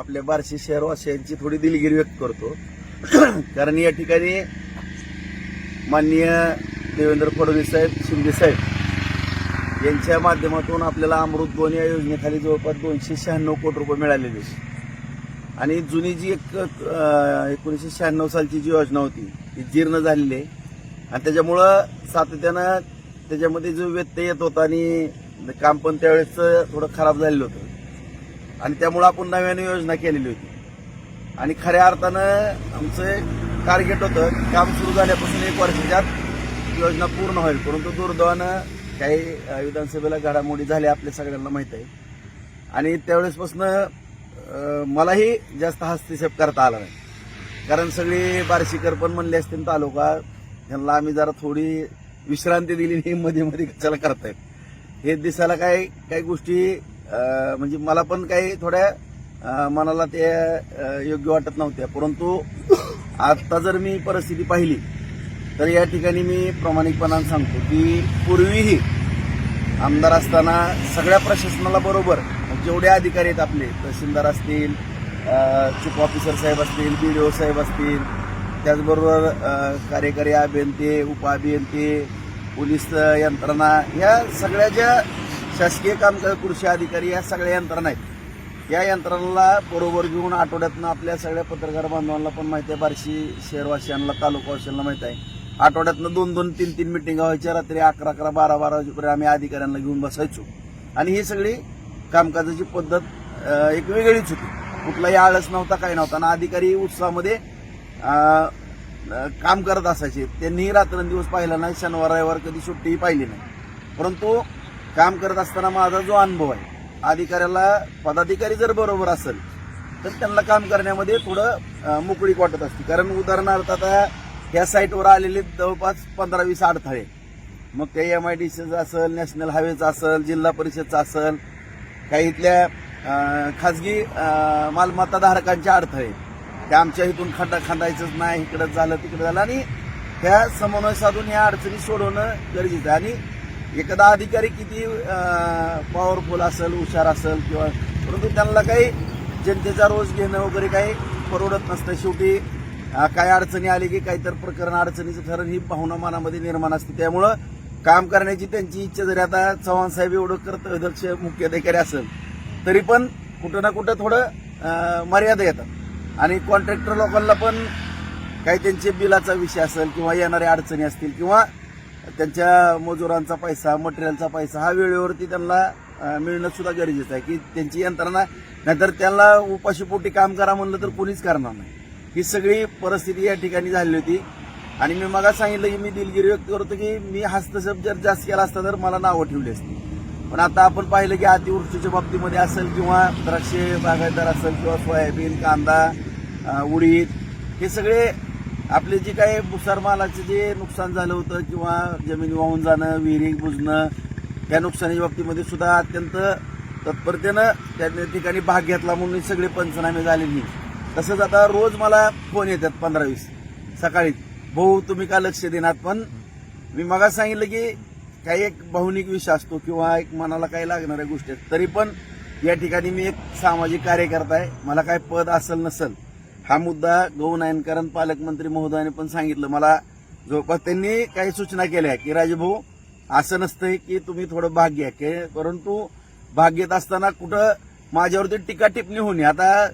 आपल्या बार्शी शहरवासियांची थोडी दिलगिरी व्यक्त करतो. कारण या ठिकाणी माननीय देवेंद्र फडणवीस साहेब शिंदे साहेब यांच्या माध्यमातून आपल्याला अमृत दोन या योजनेखाली जवळपास दोनशे शहाण्णव कोटी रुपये मिळालेले आणि जुनी जी एक एकोणीसशे शहाण्णव सालची जी योजना होती ती जीर्ण झालेली आहे. आणि त्याच्यामुळं सातत्यानं त्याच्यामध्ये जो व्यत्यय येत होता आणि काम पण त्यावेळेस थोडं खराब झालेलं होतं. आणि त्यामुळं आपण नव्याने योजना केलेली होती. आणि खऱ्या अर्थानं आमचं टार्गेट होतं की काम सुरू झाल्यापासून एक वर्षाच्यात योजना पूर्ण होईल. परंतु दुर्दैवानं काही विधानसभेला घडामोडी झाल्या आपल्या सगळ्यांना माहीत आहे. आणि त्यावेळेसपासून मलाही जास्त हस्तक्षेप करता आला नाही. कारण सगळी बार्शीकर पण म्हणले असतील तालुका त्यांना आम्ही जरा थोडी विश्रांती दिली नाही मध्ये मध्ये कशाला करतायत? हे दिसायला काही काही गोष्टी म्हणजे मला पण काही थोड्या मनाला ते योग्य वाटत नव्हत्या परंतु आत्ता जर मी परिस्थिती पाहिली तर या ठिकाणी मी प्रामाणिकपणानं सांगतो की पूर्वीही आमदार असताना सगळ्या प्रशासनाला बरोबर जेवढे अधिकारी आहेत आपले तहसीलदार असतील चीफ ऑफिसर साहेब असतील बी डी ओ साहेब असतील त्याचबरोबर कार्यकारी अभियंते उपअभियंते पोलीस यंत्रणा या सगळ्या ज्या शासकीय कामकाज कृषी अधिकारी या सगळ्या यंत्रणा आहेत. या यंत्रणाला बरोबर घेऊन आठवड्यातनं आपल्या सगळ्या पत्रकार बांधवांना पण माहिती आहे. बार्शी शहरवासियांना तालुकावासियांना माहिती आहे. आठवड्यातनं दोन दोन तीन तीन मिटिंगा व्हायच्या. रात्री अकरा अकरा बारा बारा वाजेपर्यंत आम्ही अधिकाऱ्यांना घेऊन बसायचो. आणि ही सगळी कामकाजाची पद्धत एक वेगळीच होती. कुठलाही आळस नव्हता काही नव्हता. आणि अधिकारी उत्साहामध्ये काम करत असायचे. त्यांनीही रात्रंदिवस पाहिला नाही. शनिवार रविवार कधी सुट्टीही पाहिली नाही. परंतु काम करत असताना माझा जो अनुभव आहे अधिकाऱ्याला पदाधिकारी जर बरोबर असेल तर त्यांना काम करण्यामध्ये थोडं मोकळीक वाटत असते. कारण उदाहरणार्थ आता या साईटवर आलेले जवळपास पंधरा वीस अडथळे. मग काही एम आय डी सीचं असेल नॅशनल हायवेचं असेल जिल्हा परिषदचं असेल काही इथल्या खाजगी मालमत्ता धारकांचे अडथळे. ते आमच्या इथून खड्डा खांदायचंच नाही इकडं झालं तिकडं झालं. आणि त्या समन्वय साधून या अडचणी सोडवणं गरजेचं आहे. आणि एखादा अधिकारी किती पॉवरफुल असेल हुशार असेल किंवा परंतु त्यांना काही जनतेचा रोज घेणं वगैरे काही परवडत नसतं. शेवटी काय अडचणी आली की काहीतर प्रकरण अडचणीचं ठरण ही भावना मनामध्ये निर्माण असते. त्यामुळं काम करण्याची त्यांची इच्छा जरी आता चव्हाण साहेब एवढं कर्तव्यदक्ष मुख्याधिकारी असेल तरी पण कुठं ना कुठं थोडं मर्यादा येतात. आणि कॉन्ट्रॅक्टर लोकांना पण काही त्यांचे बिलाचा विषय असेल किंवा येणाऱ्या अडचणी असतील किंवा त्यांच्या मजुरांचा पैसा मटेरियलचा पैसा हा वेळेवरती त्यांना मिळणं सुद्धा गरजेचं आहे. की त्यांची यंत्रणा नाहीतर त्यांना उपाशीपोटी काम करा म्हणलं तर कोणीच करणार नाही. ही सगळी परिस्थिती या ठिकाणी झाली होती. आणि मी मागा सांगितलं की मी दिलगिरी व्यक्त करतो की मी हस्तक्षेप जर जास्त केला असता तर मला नावं ठेवली असती. पण आता आपण पाहिलं की अतिवृष्टीच्या बाबतीमध्ये असेल किंवा द्राक्षे बागायतदार असेल किंवा सोयाबीन कांदा उडीद हे सगळे आपले जे काही भुसार मालाचं जे नुकसान झालं होतं किंवा जमीन वाहून जाणं विहिरी बुजणं त्या नुकसानीच्या बाबतीमध्ये सुद्धा अत्यंत तत्परतेनं त्या ठिकाणी भाग घेतला म्हणून सगळे पंचनामे झालेली. तसंच आता रोज मला फोन येतात पंधरा वीस. सकाळी भाऊ तुम्ही का लक्ष देणार? पण मी मगा सांगितलं की काही एक भावनिक विषय असतो किंवा एक मनाला काही लागणाऱ्या गोष्टी आहेत. तरी पण या ठिकाणी मी एक सामाजिक कार्यकर्ता आहे. मला काय पद असेल नसेल हा मुद्दा गौनायनकरण पालकमंत्री महोदयाने पण सांगितलं. मला जवळपास त्यांनी काही सूचना केल्या की राजभाऊ असं नसतंय की तुम्ही थोडं भाग घ्या की परंतु भाग घेत असताना कुठं माझ्यावरती टीका टिप्पणी होणे आता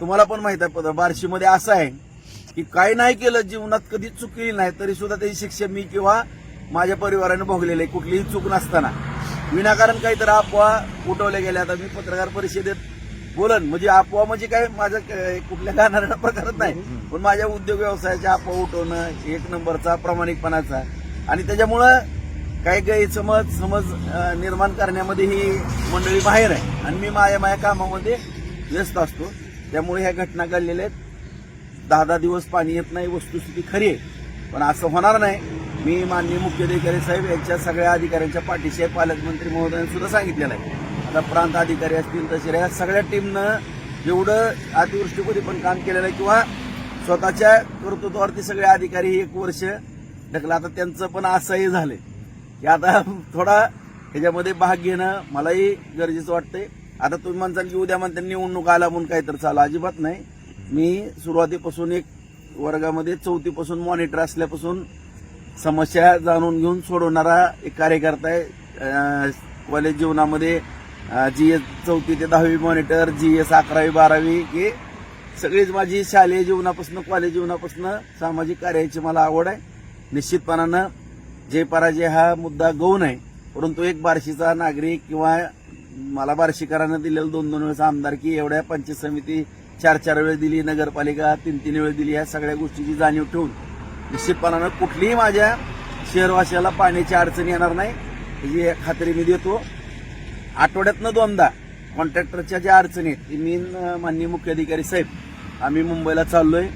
तुम्हाला पण माहीत आहे पद बार्शीमध्ये असं आहे की काय नाही केलं जीवनात कधी चूक केली नाही तरी सुद्धा त्याची शिक्षा मी किंवा माझ्या परिवाराने भोगलेली आहे कुठलीही चूक नसताना. विनाकारण काहीतरी अफवा उठवल्या गेल्या. आता मी पत्रकार परिषदेत बोलन म्हणजे अफवा म्हणजे काय माझं कुठल्या गाणाऱ्या प्रकारच नाही. पण माझ्या उद्योग व्यवसायाच्या अफवा उठवणं एक नंबरचा प्रामाणिकपणाचा. आणि त्याच्यामुळं काही गैरसमज समज निर्माण करण्यामध्ये ही मंडळी बाहेर आहे. आणि मी माझ्या माझ्या कामामध्ये व्यस्त असतो. त्यामुळे ह्या घटना घडलेल्या आहेत. दहा दहा दिवस पाणी येत नाही वस्तुस्थिती खरी आहे. पण असं होणार नाही. मी माननीय मुख्याधिकारी साहेब यांच्या सगळ्या अधिकाऱ्यांच्या पाठीशी पालकमंत्री महोदयांनी सुद्धा सांगितलेलं आहे. आता प्रांत अधिकारी असतील तसे या सगळ्या टीमनं जेवढं अतिवृष्टीमध्ये पण काम केलेलं आहे. किंवा स्वतःच्या कर्तृत्वावरती सगळे अधिकारी एक वर्ष ढकला आता त्यांचं पण असंही झालंय. की आता थोडा ह्याच्यामध्ये भाग घेणं मलाही गरजेचं वाटतंय. आता तुम्ही म्हणताल की उद्या म्हणता निवडणूक आला म्हणून काही तर चालू. अजिबात नाही. मी सुरुवातीपासून एक वर्गामध्ये चौथीपासून मॉनिटर असल्यापासून समस्या जाणून घेऊन सोडवणारा एक कार्यकर्ता आहे. कॉलेज जीवनामध्ये जी एस चौथी ते दहावी मॉनिटर जी एस अकरावी बारावी हे सगळीच माझी शालेय जीवनापासून कॉलेज जीवनापासून सामाजिक कार्याची मला आवड आहे. निश्चितपणानं जय पराजय हा मुद्दा गौण आहे परंतु एक बार्शीचा नागरिक किंवा मला बार्शीकरांना दिलेलं दोन दोन वेळेस आमदारकी एवढ्या पंचायत समिती चार चार वेळ दिली नगरपालिका तीन तीन वेळ दिली या सगळ्या गोष्टीची जाणीव ठेवून निश्चितपणानं कुठलीही माझ्या शहरवासियाला पाण्याची अडचण येणार नाही. ही खात्री मी देतो. आठवड्यातनं दोनदा कॉन्ट्रॅक्टरच्या ज्या अडचणी आहेत ती मी माननीय माननीय मुख्याधिकारी साहेब आम्ही मुंबईला चाललोय.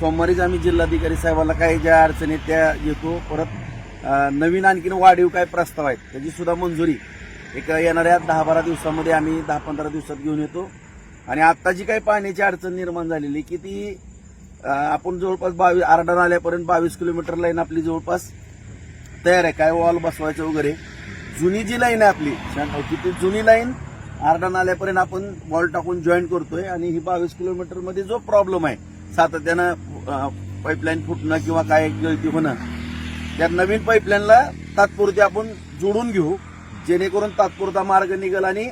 सोमवारीच आम्ही जिल्हाधिकारी साहेबाला काही ज्या अडचणी आहेत त्या घेतो परत नवीन आणखीन वाढीव काय प्रस्ताव आहेत त्याची सुद्धा मंजुरी एक येणाऱ्या दहा बारा दिवसामध्ये आम्ही दहा पंधरा दिवसात घेऊन येतो. आणि आत्ता जी काही पाण्याची अडचण निर्माण झालेली की ती आपण जवळपास बावीस आरडा नाल्यापर्यंत बावीस किलोमीटर लाईन आपली जवळपास तयार आहे. काय वॉल बसवायचं वगैरे जुनी जी लाईन आहे आपली शहाण्णवची ती जुनी लाईन आरडा नाल्यापर्यंत आपण वॉल टाकून जॉईन करतोय आणि ही बावीस किलोमीटरमध्ये जो प्रॉब्लेम आहे सातत्यानं पाईपलाईन फुटणं किंवा काय गळती होणं त्या नवीन पाईपलाईनला तात्पुरती आपण जोडून घेऊ जेणेकरून तात्पुरता मार्ग निघेल आणि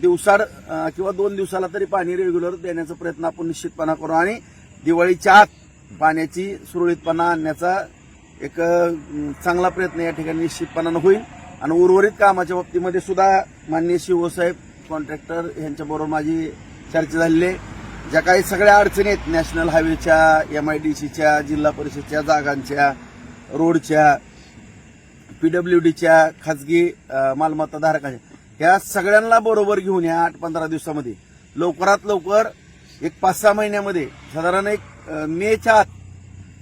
दिवसाड किंवा दोन दिवसाला तरी पाणी रेग्युलर देण्याचा प्रयत्न आपण निश्चितपणा करू. आणि दिवाळीच्या आत पाण्याची सुरळीतपणा आणण्याचा एक चांगला प्रयत्न या ठिकाणी निश्चितपणानं होईल. आणि उर्वरित कामाच्या बाबतीमध्ये सुद्धा माननीय शिवसाहेब कॉन्ट्रॅक्टर यांच्याबरोबर माझी चर्चा झालेली आहे. ज्या काही सगळ्या अडचणी आहेत नॅशनल हायवेच्या एम आय डी सीच्या जिल्हा परिषदच्या जागांच्या रोडच्या पीडब्ल्यूडीच्या खाजगी मालमत्ता धारकाच्या ह्या सगळ्यांना बरोबर घेऊन या आठ पंधरा दिवसामध्ये. लवकरात लवकर एक पाच सहा महिन्यामध्ये साधारण एक मेच्या आत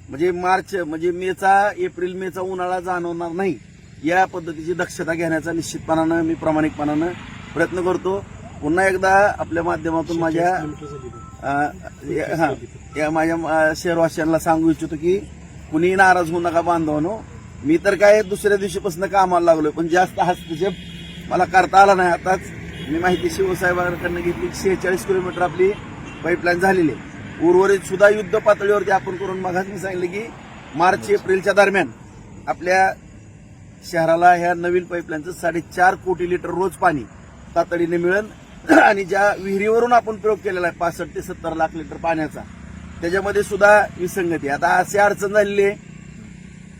म्हणजे मार्च म्हणजे मेचा एप्रिल मेचा उन्हाळा जाणवणार नाही. या पद्धतीची दक्षता घेण्याचा निश्चितपणानं मी प्रामाणिकपणानं प्रयत्न करतो. पुन्हा एकदा आपल्या माध्यमातून माझ्या हा, या माझ्या शहरवासियांना सांगू इच्छितो की कुणीही नाराज होऊ नका बांधवानो. मी तर काय दुसऱ्या दिवशीपासून कामाला लागलोय पण जास्त हस्तक्षेप मला करता आला नाही. आताच मी माहिती शिवसाहेबांकडनं घेतली की शेहेचाळीस किलोमीटर आपली पाईपलाईन झालेली आहे. उर्वरित सुद्धा युद्ध पातळीवरती आपण करून मगाच मी सांगितलं की मार्च एप्रिलच्या दरम्यान आपल्या शहराला ह्या नवीन पाईपलाईनचं साडेचार कोटी लिटर रोज पाणी तातडीने मिळेल. आणि ज्या विहिरीवरून आपण प्रयोग केलेला आहे पासष्ट ते सत्तर लाख लिटर पाण्याचा त्याच्यामध्ये सुद्धा विसंगती आता अशी अडचण झालेली आहे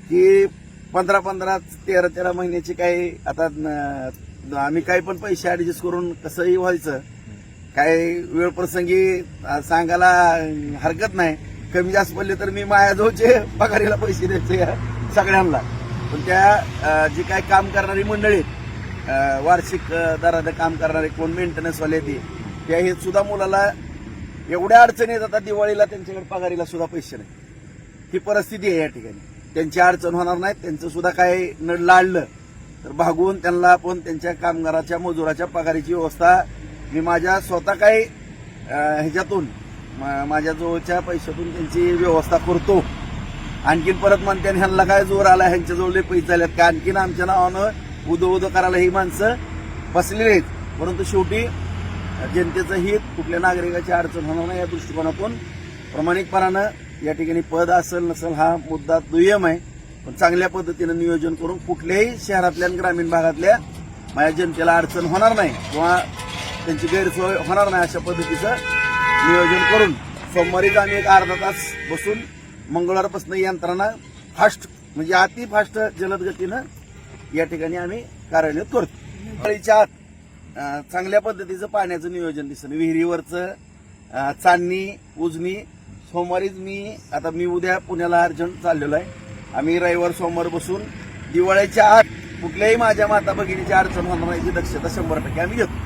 की पंधरा पंधरा तेरा तेरा महिन्याची काही आता आम्ही काही पण पैसे ॲडजस्ट करून कसंही व्हायचं काय वेळ प्रसंगी सांगायला हरकत नाही. कमी जास्त पडले तर मी माझ्याजवळचे पगारीला पैसे द्यायचे सगळ्यांना. पण त्या जी काय काम करणारी मंडळी आहेत, वार्षिक अं, काम करणारे कोण मेंटेनन्सवाले ते त्या हे सुद्धा मुलाला एवढ्या अडचणी येतात आता दिवाळीला त्यांच्याकडे पगारीला सुद्धा पैसे नाही. ही परिस्थिती आहे या ठिकाणी. त्यांची अडचण होणार नाही त्यांचं सुद्धा काय नड लाडलं तर भागवून त्यांना आपण त्यांच्या कामगाराच्या मजुराच्या पगारीची व्यवस्था मी माझ्या स्वतः काही ह्याच्यातून माझ्या जवळच्या पैशातून त्यांची व्यवस्था करतो. आणखीन परत म्हणते आणि ह्यांना काय जोर आला ह्यांच्या जवळ लय पैसे आले का? आणखीन आमच्या नावानं उदो उदो करायला ही माणसं बसलेली आहेत. परंतु शेवटी जनतेचं हित कुठल्या नागरिकाची अडचण होणार नाही या दृष्टिकोनातून. प्रामाणिकपणानं या ठिकाणी पद असेल नसेल हा मुद्दा दुय्यम आहे. पण चांगल्या पद्धतीनं नियोजन करून कुठल्याही शहरातल्या आणि ग्रामीण भागातल्या माझ्या जनतेला अडचण होणार नाही किंवा त्यांची गैरसोय होणार नाही अशा पद्धतीचं नियोजन करून. सोमवारीच आम्ही एक अर्धा तास बसून मंगळवारपासून यंत्रणा फास्ट म्हणजे अति फास्ट जलद गतीनं या ठिकाणी आम्ही कार्यान्वित करतो. दिवाळीच्या आत चांगल्या पद्धतीचं पाण्याचं नियोजन दिसतं. विहिरीवरचं चांदणी उजनी सोमवारीच मी आता मी उद्या पुण्याला अर्जंट चाललेलो आहे. आम्ही रविवार सोमवार बसून दिवाळीच्या आत कुठल्याही माझ्या माता भगिनीची अडचण होणार नाही याची दक्षता शंभर टक्के आम्ही घेतो.